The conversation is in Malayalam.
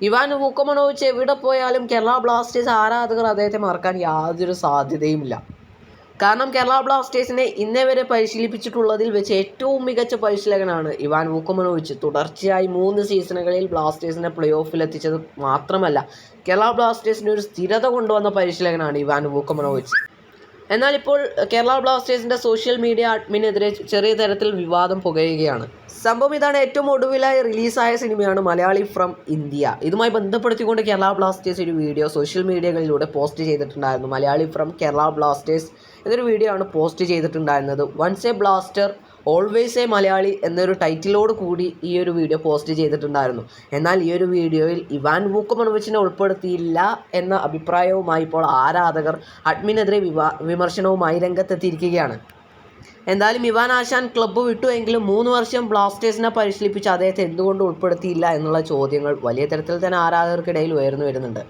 ഇവാൻ വൂക്കമനോവിച്ച് എവിടെ പോയാലും കേരള ബ്ലാസ്റ്റേഴ്സ് ആരാധകർ അദ്ദേഹത്തെ മറക്കാൻ യാതൊരു സാധ്യതയുമില്ല. കാരണം കേരള ബ്ലാസ്റ്റേഴ്സിനെ ഇന്നേ വരെ പരിശീലിപ്പിച്ചിട്ടുള്ളതിൽ വെച്ച് ഏറ്റവും മികച്ച പരിശീലകനാണ് ഇവാൻ വൂക്കമനോവിച്ച് തുടർച്ചയായി മൂന്ന് സീസണുകളിൽ ബ്ലാസ്റ്റേഴ്സിനെ പ്ലേ ഓഫിൽ എത്തിച്ചത് മാത്രമല്ല കേരള ബ്ലാസ്റ്റേഴ്സിന് ഒരു സ്ഥിരത കൊണ്ടുവന്ന പരിശീലകനാണ് ഇവാൻ വൂക്കമനോവിച്ച് എന്നാൽ ഇപ്പോൾ കേരള ബ്ലാസ്റ്റേഴ്സിന്റെ സോഷ്യൽ മീഡിയ അഡ്മിനെതിരെ ചെറിയ തരത്തിൽ വിവാദം പുകയുകയാണ്. സംഭവം ഇതാണ് ഏറ്റവും ഒടുവിലായി റിലീസായ സിനിമയാണ് മലയാളി ഫ്രം ഇന്ത്യ. ഇതുമായി ബന്ധപ്പെടുത്തിക്കൊണ്ട് കേരള ബ്ലാസ്റ്റേഴ്സ് ഒരു വീഡിയോ സോഷ്യൽ മീഡിയകളിലൂടെ പോസ്റ്റ് ചെയ്തിട്ടുണ്ടായിരുന്നു. മലയാളി ഫ്രം കേരള ബ്ലാസ്റ്റേഴ്സ് എന്നൊരു വീഡിയോ ആണ് പോസ്റ്റ് ചെയ്തിട്ടുണ്ടായിരുന്നത്. Once a blaster always a Malayali എന്നൊരു ടൈറ്റിലോട് കൂടി ഈ ഒരു വീഡിയോ പോസ്റ്റ് ചെയ്തിട്ടുണ്ടായിരുന്നു. എന്നാൽ ഈ ഒരു വീഡിയോയിൽ ഇവാൻ വൂക്കമണോവിച്ചിനെ ഉൾപ്പെടുത്തിയില്ല എന്ന അഭിപ്രായവുമായി ഇപ്പോൾ ആരാധകർ അഡ്മിനെതിരെ വിമർശനവുമായി രംഗത്തെത്തിയിരിക്കുകയാണ്. എന്തായാലും ഇവാൻ ആശാൻ ക്ലബ്ബ് വിട്ടു എങ്കിലും മൂന്ന് വർഷം ബ്ലാസ്റ്റേഴ്സിനെ പരിശീലിപ്പിച്ച് അദ്ദേഹത്തെ എന്തുകൊണ്ട് ഉൾപ്പെടുത്തിയില്ല എന്നുള്ള ചോദ്യങ്ങൾ വലിയ തരത്തിൽ തന്നെ ആരാധകർക്കിടയിൽ ഉയർന്നു വരുന്നുണ്ട്.